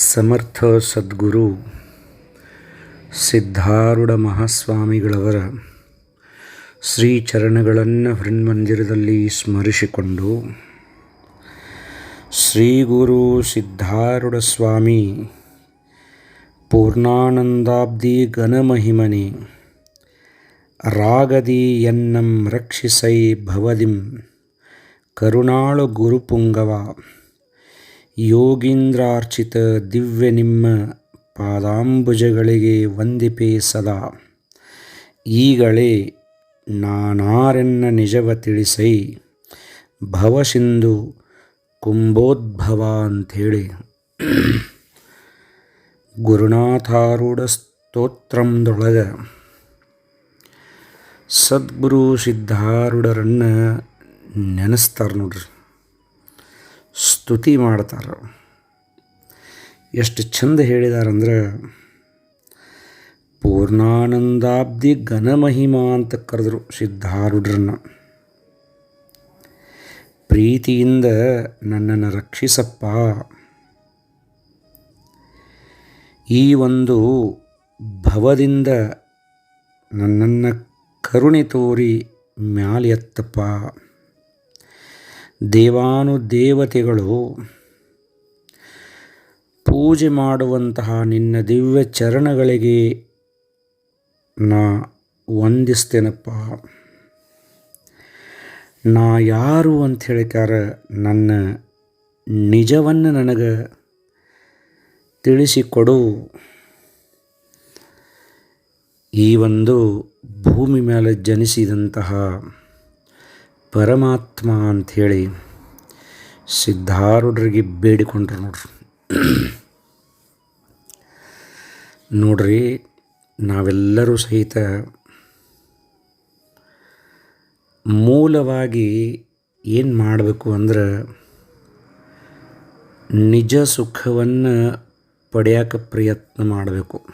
ಸಮರ್ಥ ಸದ್ಗುರು ಸಿದ್ಧಾರೂಢ ಮಹಾಸ್ವಾಮಿಗಳವರ ಶ್ರೀಚರಣಗಳನ್ನು ಹೃನ್ಮಂದಿರದಲ್ಲಿ ಸ್ಮರಿಸಿಕೊಂಡು ಶ್ರೀ ಗುರು ಸಿದ್ಧಾರೂಢ ಸ್ವಾಮಿ ಪೂರ್ಣಾನಂದಾಬ್ದಿ ಘನಮಹಿಮನೆ ರಾಗದಿ ಎನ್ನಂ ರಕ್ಷಿಸೈ ಭವದಿಂ ಕರುಣಾಳು ಗುರುಪುಂಗವ. ಯೋಗೀಂದ್ರಾರ್ಚಿತ ದಿವ್ಯ ನಿಮ್ಮ ಪಾದಾಂಬುಜಗಳಿಗೆ ವಂದಿಪೆ ಸದಾ. ಈಗಳೇ ನಾನಾರೆನ್ನ ನಿಜವ ತಿಳಿಸೈ. ಭವಸಿಂಧು ಕುಂಭೋದ್ಭವ ಅಂಥೇಳಿ. ಗುರುನಾಥಾರೂಢ ಸ್ತೋತ್ರದೊಳಗ ಸದ್ಗುರು ಸಿದ್ಧಾರೂಢರನ್ನು ನೆನೆಸ್ತಾರೆ ನೋಡ್ರಿ. ಸ್ತುತಿ ಮಾಡ್ತಾರೆ. ಎಷ್ಟು ಚಂದ ಹೇಳಿದಾರಂದ್ರೆ ಪೂರ್ಣಾನಂದಾಬ್ದಿ ಘನಮಹಿಮಾ ಅಂತ ಕರೆದ್ರು ಸಿದ್ಧಾರುಡ್ರನ್ನ ಪ್ರೀತಿಯಿಂದ ನನ್ನನ್ನು ರಕ್ಷಿಸಪ್ಪ. ಈ ಒಂದು ಭವದಿಂದ ನನ್ನನ್ನು ಕರುಣೆ ತೋರಿ ಮ್ಯಾಲೆತ್ತಪ್ಪ. ದೇವಾನುದೇವತೆಗಳು ಪೂಜೆ ಮಾಡುವಂತಹ ನಿನ್ನ ದಿವ್ಯ ಚರಣಗಳಿಗೆ ನಾ ವಂದಿಸ್ತೇನಪ್ಪ. ನಾ ಯಾರು ಅಂತ ಹೇಳಿಕಾರ ನನ್ನ ನಿಜವನ್ನು ನನಗೆ ತಿಳಿಸಿಕೊಡು. ಈ ಒಂದು ಭೂಮಿ ಮೇಲೆ ಜನಿಸಿದಂತಹ ಪರಮಾತ್ಮ ಅಂಥೇಳಿ ಸಿದ್ಧಾರೂಢರಿಗೆ ಬೇಡಿಕೊಂಡ್ರು ನೋಡ್ರಿ. ನೋಡ್ರಿ, ನಾವೆಲ್ಲರೂ ಸಹಿತ ಮೂಲವಾಗಿ ಏನು ಮಾಡಬೇಕು ಅಂದ್ರೆ ನಿಜ ಸುಖವನ್ನು ಪಡೆಯಕ್ಕೆ ಪ್ರಯತ್ನ ಮಾಡಬೇಕು.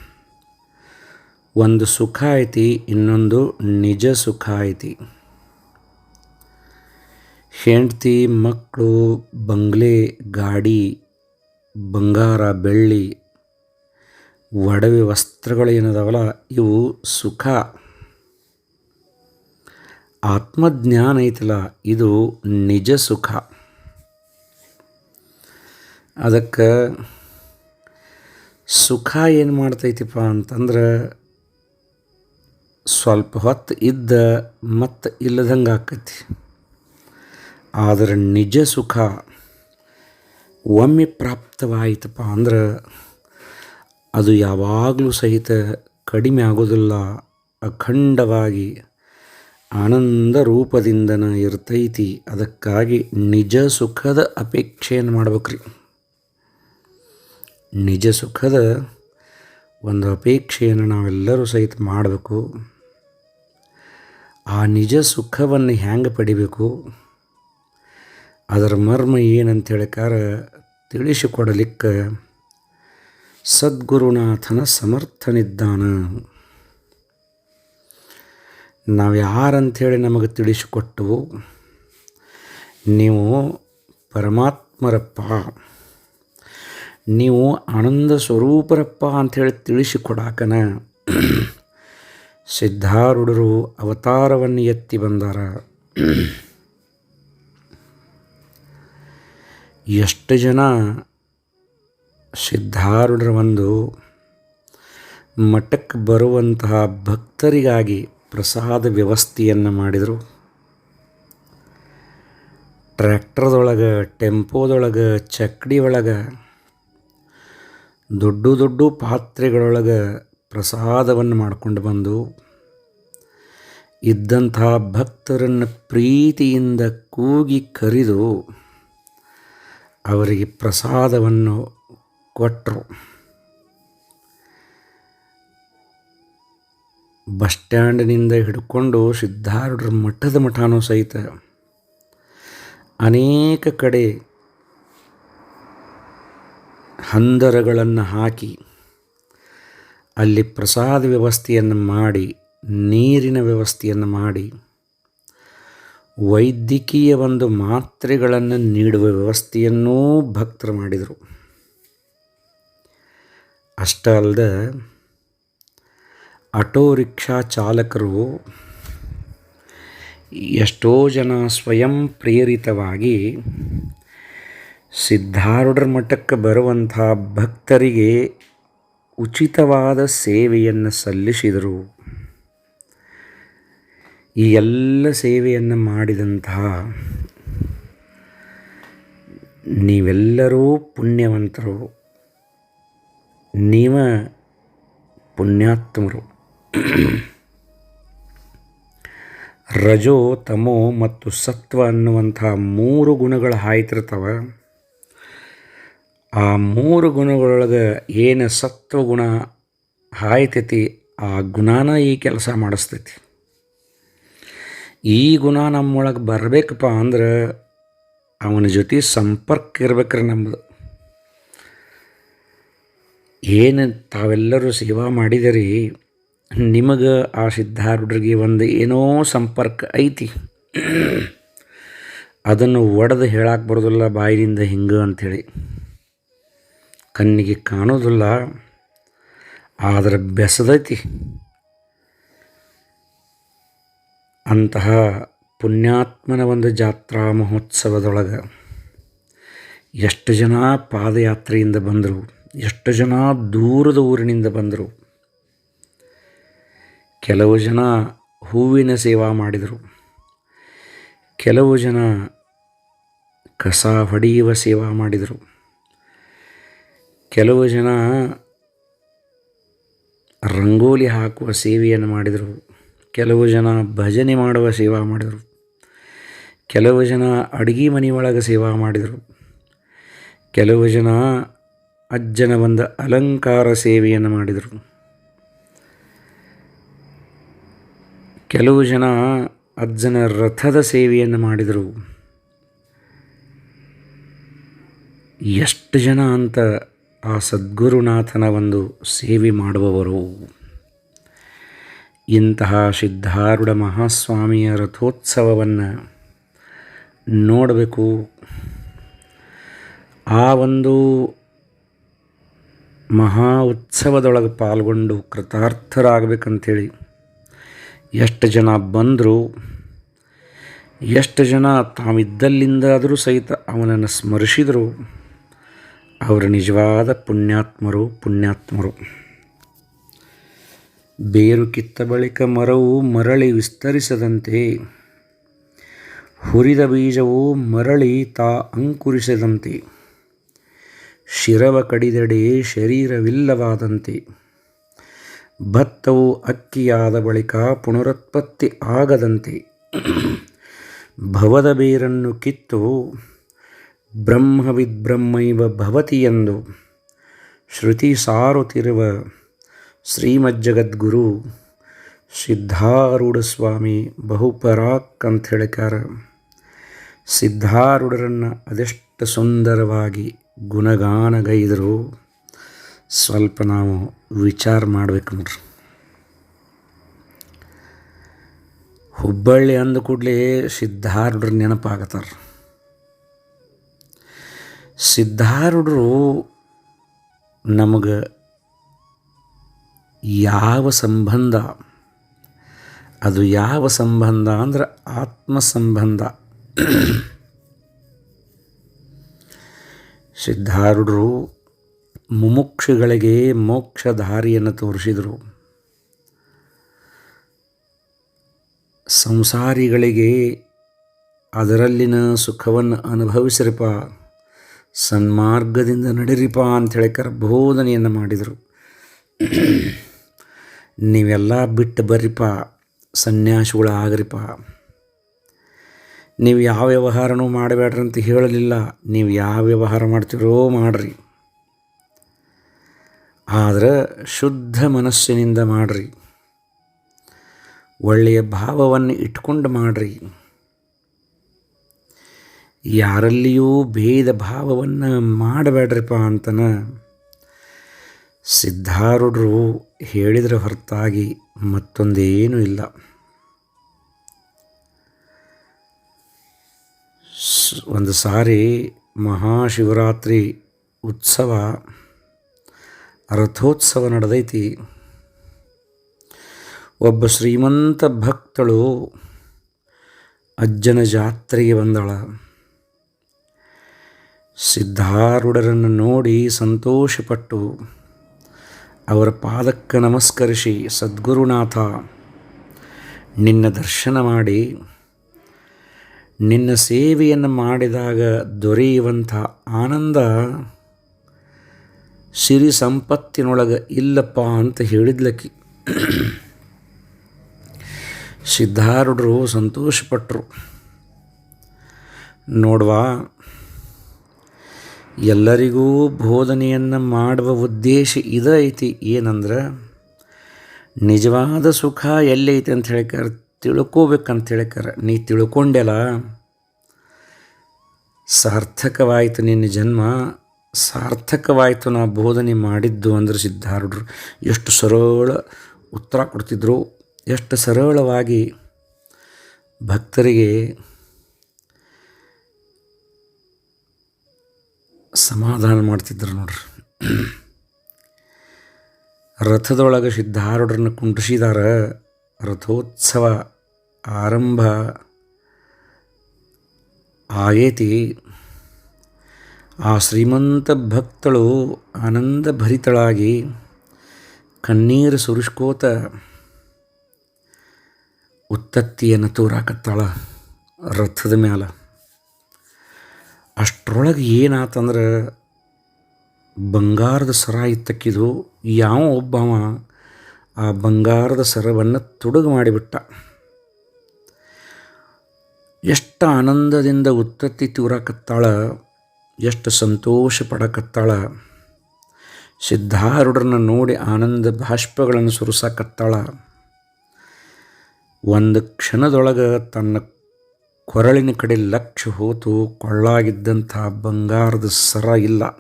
ಒಂದು ಸುಖ ಐತಿ, ಇನ್ನೊಂದು ನಿಜ ಸುಖ ಐತಿ. ಹೆಂಡ್ತಿ ಮಕ್ಕಳು ಬಂಗ್ಲೆ, ಗಾಡಿ, ಬಂಗಾರ, ಬೆಳ್ಳಿ, ಒಡವೆ ವಸ್ತ್ರಗಳು ಏನದಾವಲ್ಲ ಇವು ಸುಖ. ಆತ್ಮಜ್ಞಾನ ಐತಲ್ಲ, ಇದು ನಿಜ ಸುಖ. ಅದಕ್ಕೆ ಸುಖ ಏನು ಮಾಡ್ತೈತಿಪ್ಪ ಅಂತಂದ್ರೆ, ಸ್ವಲ್ಪ ಹೊತ್ತು ಇದ್ದ ಮತ್ತು ಇಲ್ಲದಂಗೆ ಆಕೈತಿ. ಆದರೆ ನಿಜ ಸುಖ ಒಮ್ಮೆ ಪ್ರಾಪ್ತವಾಯಿತಪ್ಪ ಅಂದ್ರೆ ಅದು ಯಾವಾಗಲೂ ಸಹಿತ ಕಡಿಮೆ ಆಗೋದಿಲ್ಲ. ಅಖಂಡವಾಗಿ ಆನಂದ ರೂಪದಿಂದನ ಇರ್ತೈತಿ. ಅದಕ್ಕಾಗಿ ನಿಜ ಸುಖದ ಅಪೇಕ್ಷೆಯನ್ನು ಮಾಡ್ಬೇಕ್ರಿ. ನಿಜ ಸುಖದ ಒಂದು ಅಪೇಕ್ಷೆಯನ್ನು ನಾವೆಲ್ಲರೂ ಸಹಿತ ಮಾಡಬೇಕು. ಆ ನಿಜ ಸುಖವನ್ನು ಹ್ಯಾಂಗೆ ಪಡಿಬೇಕು? ಅದರ ಮರ್ಮ ಏನಂತ ಹೇಳಿಕಾರ ತಿಳಿಸಿಕೊಡಲಿಕ್ಕೆ ಸದ್ಗುರುನಾಥನ ಸಮರ್ಥನಿದ್ದಾನ. ನಾವು ಯಾರಂಥೇಳಿ ನಮಗೆ ತಿಳಿಸಿಕೊಟ್ಟವು, ನೀವು ಪರಮಾತ್ಮರಪ್ಪ, ನೀವು ಆನಂದ ಸ್ವರೂಪರಪ್ಪ ಅಂಥೇಳಿ ತಿಳಿಸಿಕೊಡಾಕನ ಸಿದ್ಧಾರೂಢರು ಅವತಾರವನ್ನು ಎತ್ತಿ ಬಂದಾರ. ಎಷ್ಟು ಜನ ಸಿದ್ಧಾರೂಢರ ಒಂದು ಮಠಕ್ಕೆ ಬರುವಂತಹ ಭಕ್ತರಿಗಾಗಿ ಪ್ರಸಾದ ವ್ಯವಸ್ಥೆಯನ್ನು ಮಾಡಿದರು. ಟ್ರ್ಯಾಕ್ಟರ್ದೊಳಗೆ, ಟೆಂಪೋದೊಳಗೆ, ಚಕ್ಡಿ ಒಳಗೆ, ದೊಡ್ಡ ದೊಡ್ಡ ಪಾತ್ರೆಗಳೊಳಗೆ ಪ್ರಸಾದವನ್ನು ಮಾಡಿಕೊಂಡು ಬಂದು ಇದ್ದಂತಹ ಭಕ್ತರನ್ನು ಪ್ರೀತಿಯಿಂದ ಕೂಗಿ ಕರೆದು ಅವರಿಗೆ ಪ್ರಸಾದವನ್ನು ಕೊಟ್ಟರು ಬಸ್ ಸ್ಟ್ಯಾಂಡಿನಿಂದ ಹಿಡ್ಕೊಂಡು ಸಿದ್ಧಾರೂಢರ ಮಠದ ಮಠನೂ ಸಹಿತ ಅನೇಕ ಕಡೆ ಹಂದರಗಳನ್ನು ಹಾಕಿ ಅಲ್ಲಿ ಪ್ರಸಾದ ವ್ಯವಸ್ಥೆಯನ್ನು ಮಾಡಿ, ನೀರಿನ ವ್ಯವಸ್ಥೆಯನ್ನು ಮಾಡಿ ವೈದ್ಯಕೀಯ ಒಂದು ಮಾತ್ರೆಗಳನ್ನು ನೀಡುವ ವ್ಯವಸ್ಥೆಯನ್ನೂ ಭಕ್ತರು ಮಾಡಿದರು. ಅಷ್ಟೇ ಅಲ್ಲದೆ, ಆಟೋ ರಿಕ್ಷಾ ಚಾಲಕರು ಎಷ್ಟೋ ಜನ ಸ್ವಯಂ ಪ್ರೇರಿತವಾಗಿ ಸಿದ್ಧಾರೂಢರ ಮಠಕ್ಕೆ ಬರುವಂಥ ಭಕ್ತರಿಗೆ ಉಚಿತವಾದ ಸೇವೆಯನ್ನು ಸಲ್ಲಿಸಿದರು. ಈ ಎಲ್ಲ ಸೇವೆಯನ್ನು ಮಾಡಿದಂತಹ ನೀವೆಲ್ಲರೂ ಪುಣ್ಯವಂತರು. ನೀವ ಪುಣ್ಯಾತ್ಮರು. ರಜೋ, ತಮೋ ಮತ್ತು ಸತ್ವ ಅನ್ನುವಂಥ ಮೂರು ಗುಣಗಳು ಹಾಯ್ತಿರ್ತವೆ. ಆ ಮೂರು ಗುಣಗಳೊಳಗೆ ಏನು ಸತ್ವಗುಣ ಹಾಯ್ತೈತಿ, ಆ ಗುಣನ ಈ ಕೆಲಸ ಮಾಡಿಸ್ತೈತಿ. ಈ ಗುಣ ನಮ್ಮೊಳಗೆ ಬರಬೇಕಪ್ಪ ಅಂದ್ರೆ ಅವನ ಜೊತೆ ಸಂಪರ್ಕ ಇರ್ಬೇಕ್ರಿ ನಮ್ಮದು ಏನು ತಾವೆಲ್ಲರೂ ಸೇವಾ ಮಾಡಿದಿರಿ, ನಿಮಗೆ ಆ ಸಿದ್ಧಾರೂಢರಿಗೆ ಒಂದು ಏನೋ ಸಂಪರ್ಕ ಐತಿ. ಅದನ್ನು ಒಡೆದು ಹೇಳಕ್ಕೆ ಬರೋದಿಲ್ಲ, ಬಾಯಿನಿಂದ ಹಿಂಗೆ ಅಂಥೇಳಿ ಕಣ್ಣಿಗೆ ಕಾಣೋದಿಲ್ಲ, ಆದರೆ ಬೆಸದೈತಿ. ಅಂತಹ ಪುಣ್ಯಾತ್ಮನ ಒಂದು ಜಾತ್ರಾ ಮಹೋತ್ಸವದೊಳಗೆ ಎಷ್ಟು ಜನ ಪಾದಯಾತ್ರೆಯಿಂದ ಬಂದರು, ಎಷ್ಟು ಜನ ದೂರದ ಊರಿನಿಂದ ಬಂದರು, ಕೆಲವು ಜನ ಹೂವಿನ ಸೇವಾ ಮಾಡಿದರು, ಕೆಲವು ಜನ ಕಸ ಹೊಡೆಯುವ ಸೇವಾ ಮಾಡಿದರು, ಕೆಲವು ಜನ ರಂಗೋಲಿ ಹಾಕುವ ಸೇವೆಯನ್ನು ಮಾಡಿದರು. ಕೆಲವು ಜನ ಭಜನೆ ಮಾಡುವ ಸೇವಾ ಮಾಡಿದರು. ಕೆಲವು ಜನ ಅಡುಗೆ ಮನೆಯೊಳಗೆ ಸೇವಾ ಮಾಡಿದರು. ಕೆಲವು ಜನ ಅಜ್ಜನ ಒಂದು ಅಲಂಕಾರ ಸೇವೆಯನ್ನು ಮಾಡಿದರು. ಕೆಲವು ಜನ ಅಜ್ಜನ ರಥದ ಸೇವೆಯನ್ನು ಮಾಡಿದರು. ಎಷ್ಟು ಜನ ಅಂತ ಆ ಸದ್ಗುರುನಾಥನ ಒಂದು ಸೇವೆ ಮಾಡುವವರು? ಇಂತಹ ಸಿದ್ಧಾರೂಢ ಮಹಾಸ್ವಾಮಿಯ ರಥೋತ್ಸವವನ್ನು ನೋಡಬೇಕು. ಆ ಒಂದು ಮಹಾ ಉತ್ಸವದೊಳಗೆ ಪಾಲ್ಗೊಂಡು ಕೃತಾರ್ಥರಾಗಬೇಕಂಥೇಳಿ ಎಷ್ಟು ಜನ ಬಂದರು, ಎಷ್ಟು ಜನ ತಾವಿದ್ದಲ್ಲಿಂದಾದರೂ ಸಹಿತ ಅವನನ್ನು ಸ್ಮರಿಸಿದರು, ಅವರು ನಿಜವಾದ ಪುಣ್ಯಾತ್ಮರು ಪುಣ್ಯಾತ್ಮರು. ಬೇರು ಕಿತ್ತ ಬಳಿಕ ಮರವು ಮರಳಿ ವಿಸ್ತರಿಸದಂತೆ. ಹುರಿದ ಬೀಜವು ಮರಳಿ ತಾ ಅಂಕುರಿಸದಂತೆ. ಶಿರವ ಕಡಿದೆಡೆ ಶರೀರವಿಲ್ಲವಾದಂತೆ. ಭತ್ತವು ಅಕ್ಕಿಯಾದ ಬಳಿಕ ಪುನರುತ್ಪತ್ತಿ ಆಗದಂತೆ. ಭವದ ಬೇರನ್ನು ಕಿತ್ತು ಬ್ರಹ್ಮವಿದ್ಬ್ರಹ್ಮೈವ ಭವತಿ ಎಂದು ಶ್ರುತಿ ಸಾರುತ್ತಿರುವ ಶ್ರೀಮಜ್ಜಗದ್ಗುರು ಸಿದ್ಧಾರೂಢ ಸ್ವಾಮಿ ಬಹುಪರಾಕ್ ಅಂತ ಹೇಳಿಕಾರ ಸಿದ್ಧಾರೂಢರನ್ನು ಅದೆಷ್ಟು ಸುಂದರವಾಗಿ ಗುಣಗಾನಗೈದರು ಸ್ವಲ್ಪ ನಾವು ವಿಚಾರ ಮಾಡಬೇಕು ನೋಡ್ರಿ. ಹುಬ್ಬಳ್ಳಿ ಅಂದ ಕೂಡಲೇ ಸಿದ್ಧಾರೂಢರು ನೆನಪಾಗತ್ತಾರ ಸಿದ್ಧಾರೂಢರು ನಮಗೆ ಯಾವ ಸಂಬಂಧ? ಅದು ಯಾವ ಸಂಬಂಧ ಅಂದ್ರೆ ಆತ್ಮ ಸಂಬಂಧ ಸಿದ್ಧಾರೂಢರು ಮುಮುಕ್ಷುಗಳಿಗೆ ಮೋಕ್ಷ ದಾರಿಯನ್ನು ತೋರಿಸಿದರು. ಸಂಸಾರಿಗಳಿಗೆ ಅದರಲ್ಲಿನ ಸುಖವನ್ನು ಅನುಭವಿಸಿರಪ್ಪ ಸನ್ಮಾರ್ಗದಿಂದ ನಡೀರಿಪ ಅಂಥೇಳಿ ಕರ್ಬೋಧನೆಯನ್ನು ಮಾಡಿದರು. ನೀವೆಲ್ಲ ಬಿಟ್ಟು ಬರ್ರಿಪ ಸನ್ಯಾಸಿಗಳು ಆಗ್ರಿಪ ನೀವು ಯಾವ ವ್ಯವಹಾರನೂ ಮಾಡಬೇಡ್ರಿ ಅಂತ ಹೇಳಲಿಲ್ಲ, ನೀವು ಯಾವ ವ್ಯವಹಾರ ಮಾಡ್ತೀರೋ ಮಾಡ್ರಿ. ಆದರೆ ಶುದ್ಧ ಮನಸ್ಸಿನಿಂದ ಮಾಡ್ರಿ. ಒಳ್ಳೆಯ ಭಾವವನ್ನು ಇಟ್ಕೊಂಡು ಮಾಡ್ರಿ. ಯಾರಲ್ಲಿಯೂ ಭೇದ ಭಾವವನ್ನು ಮಾಡಬೇಡ್ರಿಪ್ಪ ಅಂತನ ಸಿದ್ಧಾರೂಢರು ಹೇಳಿದರ ಹೊರತಾಗಿ ಮತ್ತೊಂದೇನೂ ಇಲ್ಲ. ಒಂದು ಸಾರಿ ಮಹಾಶಿವರಾತ್ರಿ ಉತ್ಸವ, ರಥೋತ್ಸವ ನಡೆದೈತಿ. ಒಬ್ಬ ಶ್ರೀಮಂತ ಭಕ್ತಳು ಅಜ್ಜನ ಜಾತ್ರೆಗೆ ಬಂದಳ. ಸಿದ್ಧಾರೂಢರನ್ನು ನೋಡಿ ಸಂತೋಷಪಟ್ಟು ಅವರ ಪಾದಕ್ಕೆ ನಮಸ್ಕರಿಸಿ, ಸದ್ಗುರುನಾಥ, ನಿನ್ನ ದರ್ಶನ ಮಾಡಿ, ನಿನ್ನ ಸೇವೆಯನ್ನು ಮಾಡಿದಾಗ ದೊರೆಯುವಂಥ ಆನಂದ ಸಿರಿ ಸಂಪತ್ತಿನೊಳಗೆ ಇಲ್ಲಪ್ಪ ಅಂತ ಹೇಳಿದ್ಲಕ್ಕಿ. ಸಿದ್ಧಾರೂಢರು ಸಂತೋಷಪಟ್ಟರು ನೋಡ್ವಾ ಎಲ್ಲರಿಗೂ ಬೋಧನೆಯನ್ನು ಮಾಡುವ ಉದ್ದೇಶ ಇದೈತಿ. ಏನಂದ್ರೆ ನಿಜವಾದ ಸುಖ ಎಲ್ಲೈತಿ ಅಂತ ಹೇಳ್ಕಾರ ತಿಳ್ಕೋಬೇಕಂತ ಹೇಳ್ಕಾರ ನೀ ತಿಳ್ಕೊಂಡೆಲ್ಲ ಸಾರ್ಥಕವಾಯಿತು ನಿನ್ನ ಜನ್ಮ, ಸಾರ್ಥಕವಾಯಿತು ನಾ ಬೋಧನೆ ಮಾಡಿದ್ದು ಅಂದ್ರೆ ಸಿದ್ಧಾರೂಢರು ಎಷ್ಟು ಸರಳ ಉತ್ತರ ಕೊಡ್ತಿದ್ರು. ಎಷ್ಟು ಸರಳವಾಗಿ ಭಕ್ತರಿಗೆ ಸಮಾಧಾನ ಮಾಡ್ತಿದ್ರು ನೋಡ್ರಿ. ರಥದೊಳಗೆ ಸಿದ್ಧಾರೂಢರನ್ನು ಕುಂಡಿಸಿದಾರ ರಥೋತ್ಸವ ಆರಂಭ ಆಗೇತಿ ಆ ಶ್ರೀಮಂತ ಭಕ್ತಳು ಆನಂದ ಭರಿತಳಾಗಿ ಕಣ್ಣೀರು ಸುರಿಸ್ಕೋತ ಉತ್ತತ್ತಿಯನ್ನು ತೂರಾಕತ್ತಾಳ ರಥದ ಮ್ಯಾಲ. ಅಷ್ಟರೊಳಗೆ ಏನಾತಂದ್ರೆ ಬಂಗಾರದ ಸರ ಇತ್ತಕ್ಕಿದು ಯಾವ ಒಬ್ಬವ ಆ ಬಂಗಾರದ ಸರವನ್ನು ತುಡುಗು ಮಾಡಿಬಿಟ್ಟ. ಎಷ್ಟು ಆನಂದದಿಂದ ಉತ್ತತ್ತಿ ತೂರಾಕತ್ತಾಳ, ಎಷ್ಟು ಸಂತೋಷ ಪಡಕತ್ತಾಳ. ಸಿದ್ಧಾರೂಢರನ್ನು ನೋಡಿ ಆನಂದ ಬಾಷ್ಪಗಳನ್ನು ಸುರಿಸಾಕತ್ತಾಳ. ಒಂದು ಕ್ಷಣದೊಳಗೆ ತನ್ನ ಕೊರಳಿನ ಕಡೆ ಲಕ್ಷ ಹೋತು, ಕೊಳ್ಳಾಗಿದ್ದಂಥ ಬಂಗಾರದ ಸರ ಇಲ್ಲ.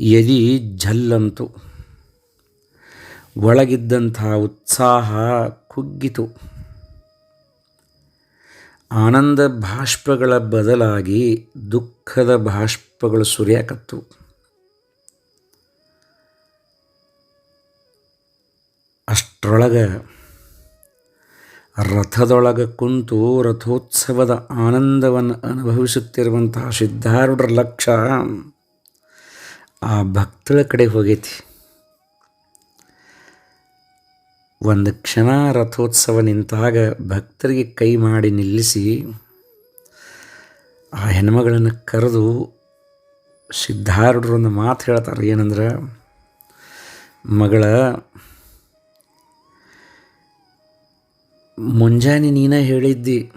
ಎದಿ ಝಲ್ಲಂತು. ಒಳಗಿದ್ದಂಥ ಉತ್ಸಾಹ ಕುಗ್ಗಿತು. ಆನಂದ ಬಾಷ್ಪಗಳ ಬದಲಾಗಿ ದುಃಖದ ಬಾಷ್ಪಗಳು ಸುರಿಯಾಕತ್ತು. ಅಷ್ಟರೊಳಗೆ ರಥದೊಳಗೆ ಕುಂತು ರಥೋತ್ಸವದ ಆನಂದವನ್ನು ಅನುಭವಿಸುತ್ತಿರುವಂತಹ ಸಿದ್ಧಾರೂಢರ ಲಕ್ಷ್ಯ ಆ ಭಕ್ತಳ ಕಡೆ ಹೋಗೈತಿ. ಒಂದು ಕ್ಷಣ ರಥೋತ್ಸವ ನಿಂತಾಗ ಭಕ್ತರಿಗೆ ಕೈ ಮಾಡಿ ನಿಲ್ಲಿಸಿ ಆ ಹೆಣ್ಮಗಳನ್ನು ಕರೆದು ಸಿದ್ಧಾರೂಢರು ಒಂದು ಮಾತು ಹೇಳ್ತಾರೆ. ಏನಂದ್ರೆ, ಮಗಳ ಮುಂಜಾನೆ ನೀನೇ ಹೇಳಿದ್ದಿ,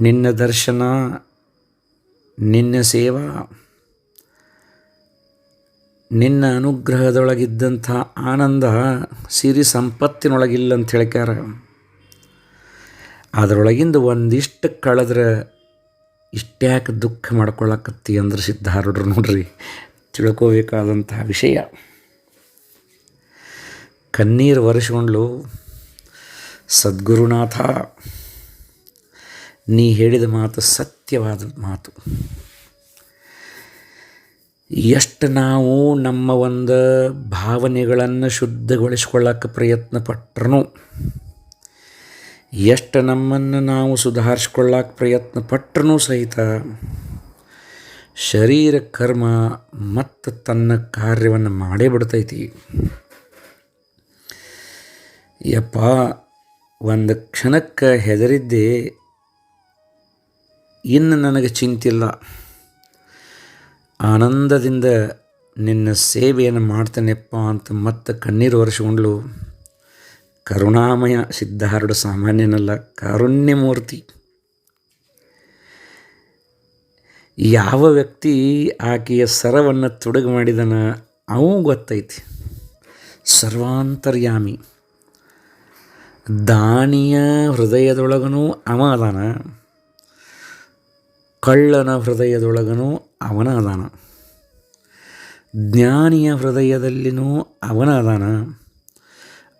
ನಿನ್ನ ದರ್ಶನ, ನಿನ್ನ ಸೇವಾ, ನಿನ್ನ ಅನುಗ್ರಹದೊಳಗಿದ್ದಂಥ ಆನಂದ ಸಿರಿ ಸಂಪತ್ತಿನೊಳಗಿಲ್ಲ ಅಂತ ಹೇಳ್ಕ್ಯಾರ. ಅದರೊಳಗಿಂದ ಒಂದಿಷ್ಟು ಕಳೆದ್ರೆ ಇಷ್ಟ್ಯಾಕೆ ದುಃಖ ಮಾಡ್ಕೊಳಕತ್ತಿ ಅಂದ್ರೆ ಸಿದ್ಧಾರೂಢರು ನೋಡ್ರಿ ತಿಳ್ಕೋಬೇಕಾದಂತಹ ವಿಷಯ. ಕಣ್ಣೀರು ಒರೆಸ್ಕೊಂಡ್ಲು ಸದ್ಗುರುನಾಥ, ನೀ ಹೇಳಿದ ಮಾತು ಸತ್ಯವಾದ ಮಾತು. ಎಷ್ಟು ನಾವು ನಮ್ಮ ಒಂದು ಭಾವನೆಗಳನ್ನು ಶುದ್ಧಗೊಳಿಸ್ಕೊಳ್ಳೋಕೆ ಪ್ರಯತ್ನ ಪಟ್ರೂ ಎಷ್ಟು ನಮ್ಮನ್ನು ನಾವು ಸುಧಾರಿಸ್ಕೊಳ್ಳೋಕೆ ಪ್ರಯತ್ನ ಪಟ್ರೂ ಸಹಿತ ಶರೀರ ಕರ್ಮ ಮತ್ತು ತನ್ನ ಕಾರ್ಯವನ್ನು ಮಾಡೇ ಬಿಡ್ತೈತಿ. ಯಪ್ಪ ಒಂದು ಕ್ಷಣಕ್ಕೆ ಹೆದರಿದ್ದೆ, ಇನ್ನು ನನಗೆ ಚಿಂತಿಲ್ಲ. ಆನಂದದಿಂದ ನಿನ್ನ ಸೇವೆಯನ್ನು ಮಾಡ್ತೇನೆಪ್ಪ ಅಂತ ಮತ್ತೆ ಕಣ್ಣೀರು ಒರೆಸಿಕೊಂಡ್ಲು ಕರುಣಾಮಯ ಸಿದ್ಧಾರೂಢ ಸಾಮಾನ್ಯನಲ್ಲ, ಕಾರುಣ್ಯಮೂರ್ತಿ. ಯಾವ ವ್ಯಕ್ತಿ ಆಕೆಯ ಸರವನ್ನು ತೊಡಗು ಮಾಡಿದನ ಅವು ಗೊತ್ತೈತಿ. ಸರ್ವಾಂತರ್ಯಾಮಿ. ದಾನಿಯ ಹೃದಯದೊಳಗನೂ ಅವ ಅದಾನ. ಕಳ್ಳನ ಹೃದಯದೊಳಗನೂ ಅವನ ಅದಾನ. ಜ್ಞಾನಿಯ ಹೃದಯದಲ್ಲಿನೂ ಅವನ ಅದಾನ.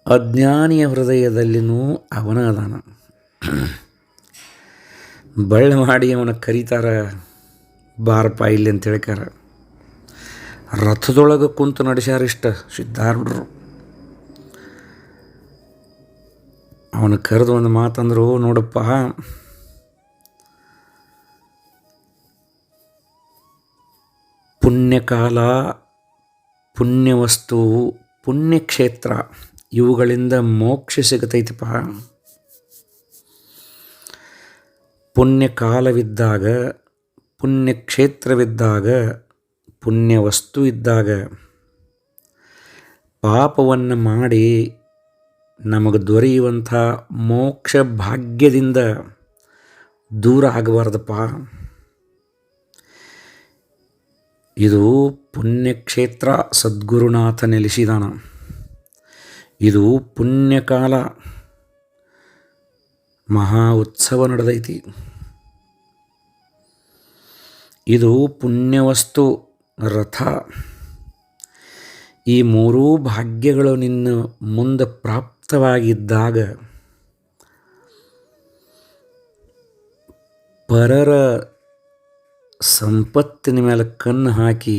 ಅಜ್ಞಾನಿಯ ಹೃದಯದಲ್ಲಿನೂ ಅವನ ಅದಾನ. ಬಳ್ಳ ಮಾಡಿ ಅವನ ಕರೀತಾರ ಬಾರಪ್ಪ ಇಲ್ಲಿ ಅಂತ ಹೇಳ್ಕಾರ ರಥದೊಳಗೆ ಕುಂತು ನಡೆಸ್ಯಾರಿಷ್ಟ ಸಿದ್ಧಾರೂಢರು ಅವನು ಕರೆದು ಒಂದು ಮಾತಂದರು, ನೋಡಪ್ಪ. ಪುಣ್ಯಕಾಲ, ಪುಣ್ಯವಸ್ತು, ಪುಣ್ಯಕ್ಷೇತ್ರ, ಇವುಗಳಿಂದ ಮೋಕ್ಷ ಸಿಗತೈತಿಪ್ಪ. ಪುಣ್ಯಕಾಲವಿದ್ದಾಗ, ಪುಣ್ಯಕ್ಷೇತ್ರವಿದ್ದಾಗ, ಪುಣ್ಯವಸ್ತು ಇದ್ದಾಗ, ಪಾಪವನ್ನು ಮಾಡಿ ನಮಗೆ ದೊರೆಯುವಂಥ ಮೋಕ್ಷ ಭಾಗ್ಯದಿಂದ ದೂರ ಆಗಬಾರ್ದಪ್ಪ. ಇದು ಪುಣ್ಯಕ್ಷೇತ್ರ ಸದ್ಗುರುನಾಥ ನೆಲೆಸಿದಾನ. ಇದು ಪುಣ್ಯಕಾಲ ಮಹಾ ಉತ್ಸವ ನಡೆದೈತಿ. ಇದು ಪುಣ್ಯವಸ್ತು ರಥ. ಈ ಮೂರೂ ಭಾಗ್ಯಗಳು ನಿನ್ನ ಮುಂದೆ ಪ್ರಾಪ್ತವಾಗಿದ್ದಾಗ ಪರರ ಸಂಪತ್ತಿನ ಮೇಲೆ ಕಣ್ಣು ಹಾಕಿ,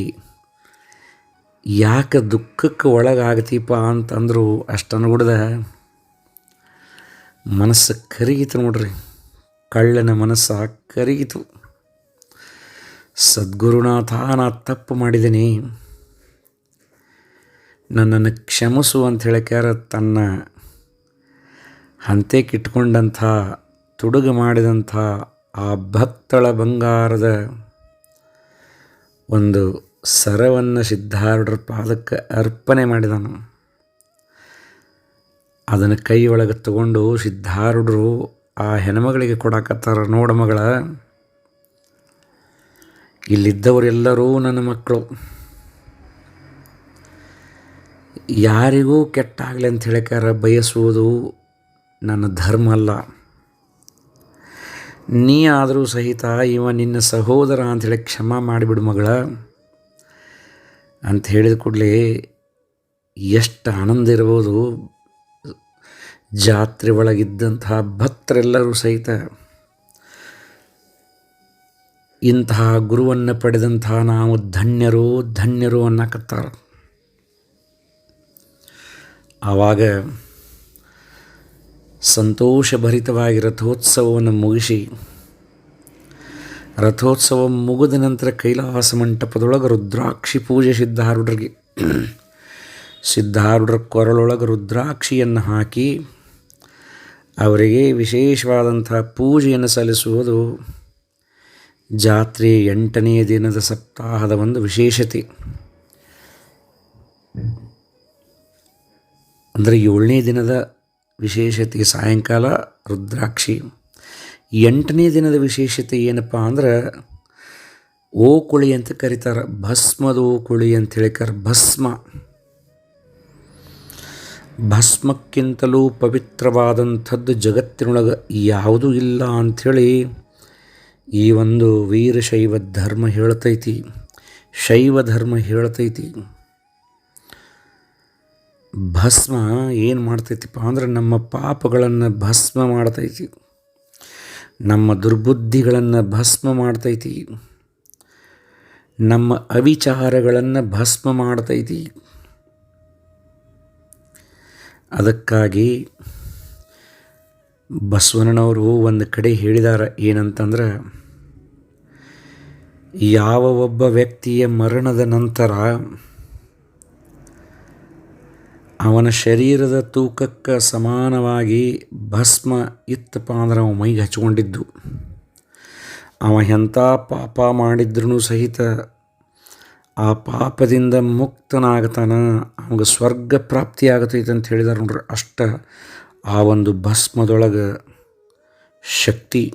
ಯಾಕೆ ದುಃಖಕ್ಕೆ ಒಳಗಾಗತೀಪ ಅಂತಂದರು ಅಷ್ಟನ್ನು ಹುಡ್ದ ಮನಸ್ಸು ಕರಿಗಿತು ನೋಡ್ರಿ. ಕಳ್ಳನ ಮನಸ್ಸು ಕರಿಗಿತು. ಸದ್ಗುರುನಾಥ, ನಾ ತಪ್ಪು ಮಾಡಿದ್ದೀನಿ. ನನ್ನನ್ನು ಕ್ಷಮಿಸು ಅಂತ ಹೇಳಕ್ಯಾರ ತನ್ನ ಹಂತೆಕಿಟ್ಕೊಂಡಂಥ, ತುಡುಗು ಮಾಡಿದಂಥ ಆ ಭಕ್ತಳ ಬಂಗಾರದ ಒಂದು ಸರವನ್ನು ಸಿದ್ಧಾರೂಢರ ಪಾದಕ್ಕೆ ಅರ್ಪಣೆ ಮಾಡಿದನು. ಅದನ್ನು ಒಳಗೆ ತಗೊಂಡು ಸಿದ್ಧಾರೂಢರು ಆ ಹೆಣ್ಮಗಳಿಗೆ ಕೊಡಾಕತ್ತಾರ. ನೋಡ ಮಗಳ ಇಲ್ಲಿದ್ದವರೆಲ್ಲರೂ ನನ್ನ ಮಕ್ಕಳು. ಯಾರಿಗೂ ಕೆಟ್ಟಾಗಲಿ ಅಂತ ಹೇಳಿಕಾರ ಬಯಸುವುದು ನನ್ನ ಧರ್ಮ ಅಲ್ಲ. ನೀ ಆದರೂ ಸಹಿತ ಇವ ನಿನ್ನ ಸಹೋದರ ಅಂಥೇಳಿ ಕ್ಷಮ ಮಾಡಿಬಿಡು ಮಗಳ. ಅಂತ ಹೇಳಿದ ಕೂಡಲೇ ಎಷ್ಟು ಆನಂದ ಇರ್ಬೋದು. ಜಾತ್ರೆ ಒಳಗಿದ್ದಂತಹ ಭಕ್ತರೆಲ್ಲರೂ ಸಹಿತ ಇಂತಹ ಗುರುವನ್ನು ಪಡೆದಂತಹ ನಾವು ಧನ್ಯರು ಧನ್ಯರು ಅನ್ನಕತ್ತಾರ. ಆವಾಗ ಸಂತೋಷಭರಿತವಾಗಿ ರಥೋತ್ಸವವನ್ನು ಮುಗಿಸಿ, ರಥೋತ್ಸವ ಮುಗಿದ ನಂತರ ಕೈಲಾಸ ಮಂಟಪದೊಳಗೆ ರುದ್ರಾಕ್ಷಿ ಪೂಜೆ ಸಿದ್ಧಾರೂಢರಿಗೆ. ಸಿದ್ಧಾರೂಢರ ಕೊರಳೊಳಗೆ ರುದ್ರಾಕ್ಷಿಯನ್ನು ಹಾಕಿ, ಅವರಿಗೆ ವಿಶೇಷವಾದಂತಹ ಪೂಜೆಯನ್ನು ಸಲ್ಲಿಸುವುದು ಜಾತ್ರೆ ಎಂಟನೇ ದಿನದ ಸಪ್ತಾಹದ ಒಂದು ವಿಶೇಷತೆ. ಅಂದರೆ ಏಳನೇ ದಿನದ ವಿಶೇಷತೆ ಸಾಯಂಕಾಲ ರುದ್ರಾಕ್ಷಿ. ಎಂಟನೇ ದಿನದ ವಿಶೇಷತೆ ಏನಪ್ಪ ಅಂದ್ರೆ ಓಕುಳಿ ಅಂತ ಕರೀತಾರೆ, ಭಸ್ಮದ ಓಕುಳಿ ಅಂತ ಹೇಳಿಕಾರ ಭಸ್ಮ. ಭಸ್ಮಕ್ಕಿಂತಲೂ ಪವಿತ್ರವಾದಂಥದ್ದು ಜಗತ್ತಿನೊಳಗೆ ಯಾವುದೂ ಇಲ್ಲ ಅಂಥೇಳಿ ಈ ಒಂದು ವೀರಶೈವ ಧರ್ಮ ಹೇಳ್ತೈತಿ. ಶೈವ ಧರ್ಮ ಹೇಳ್ತೈತಿ. ಭಸ್ಮ ಏನು ಮಾಡ್ತೈತಿಪ್ಪ ಅಂದ್ರೆ ನಮ್ಮ ಪಾಪಗಳನ್ನು ಭಸ್ಮ ಮಾಡ್ತೈತಿ. ನಮ್ಮ ದುರ್ಬುದ್ಧಿಗಳನ್ನು ಭಸ್ಮ ಮಾಡ್ತೈತಿ. ನಮ್ಮ ಅವಿಚಾರಗಳನ್ನು ಭಸ್ಮ ಮಾಡ್ತೈತಿ. ಅದಕ್ಕಾಗಿ ಬಸವಣ್ಣನವರು ಒಂದು ಕಡೆ ಹೇಳಿದ್ದಾರೆ ಏನಂತಂದ್ರೆ, ಯಾವ ಒಬ್ಬ ವ್ಯಕ್ತಿಯ ಮರಣದ ನಂತರ ಅವನ ಶರೀರದ ತೂಕಕ್ಕೆ ಸಮಾನವಾಗಿ ಭಸ್ಮ ಇತ್ತಪ್ಪ ಅಂದ್ರೆ ಅವ ಮೈಗೆ ಹಚ್ಕೊಂಡಿದ್ದು. ಅವ ಎಂಥ ಪಾಪ ಮಾಡಿದ್ರೂ ಸಹಿತ ಆ ಪಾಪದಿಂದ ಮುಕ್ತನಾಗ್ತಾನ, ಅವಾಗ ಸ್ವರ್ಗ ಪ್ರಾಪ್ತಿ ಆಗತೈತೆ ಅಂತ ಹೇಳಿದಾರೆ ನೋಡ್ರಿ. ಅಷ್ಟ ಆ ಒಂದು ಭಸ್ಮದೊಳಗೆ ಶಕ್ತಿ,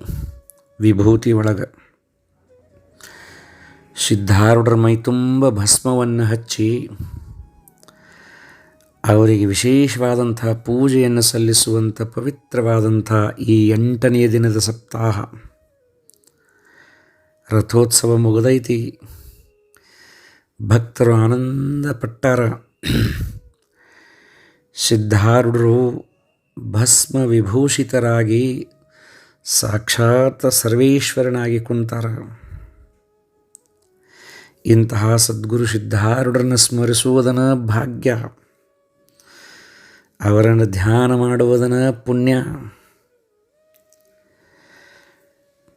ವಿಭೂತಿ ಒಳಗೆ. ಸಿದ್ಧಾರೂಢರ ಮೈ ತುಂಬ ಭಸ್ಮವನ್ನು ಹಚ್ಚಿ ಅವರಿಗೆ ವಿಶೇಷವಾದಂಥ ಪೂಜೆಯನ್ನು ಸಲ್ಲಿಸುವಂಥ ಪವಿತ್ರವಾದಂಥ ಈ ಎಂಟನೆಯ ದಿನದ ಸಪ್ತಾಹ. ರಥೋತ್ಸವ ಮುಗದೈತಿ. ಭಕ್ತರು ಆನಂದ ಪಟ್ಟಾರ. ಸಿದ್ಧಾರೂಢರು ಭಸ್ಮ ವಿಭೂಷಿತರಾಗಿ ಸಾಕ್ಷಾತ್ ಸರ್ವೇಶ್ವರನಾಗಿ ಕುಂತಾರ. ಇಂತಹ ಸದ್ಗುರು ಸಿದ್ಧಾರುಡರನ್ನು ಸ್ಮರಿಸುವುದನ್ನು ಭಾಗ್ಯ. ಅವರನ್ನು ಧ್ಯಾನ ಮಾಡುವುದನ ಪುಣ್ಯ.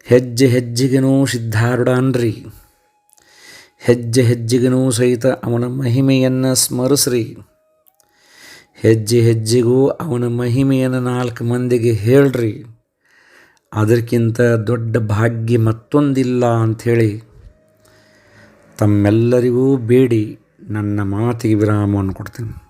ಹೆಜ್ಜೆ ಹೆಜ್ಜೆಗೆನೂ ಸಿದ್ಧಾರುಡಾನ್ರಿ ಹೆಜ್ಜೆ ಹೆಜ್ಜೆಗೆನೂ ಸಹಿತ ಅವನ ಮಹಿಮೆಯನ್ನು ಸ್ಮರಿಸ್ರಿ. ಹೆಜ್ಜೆ ಹೆಜ್ಜೆಗೂ ಅವನ ಮಹಿಮೆಯನ್ನು ನಾಲ್ಕು ಮಂದಿಗೆ ಹೇಳ್ರಿ. ಅದಕ್ಕಿಂತ ದೊಡ್ಡ ಭಾಗ್ಯ ಮತ್ತೊಂದಿಲ್ಲ ಅಂಥೇಳಿ. ತಮ್ಮೆಲ್ಲರಿಗೂ ಬೇಡಿ, ನನ್ನ ಮಾತಿಗೆ ವಿರಾಮವನ್ನು ಕೊಡ್ತೀನಿ.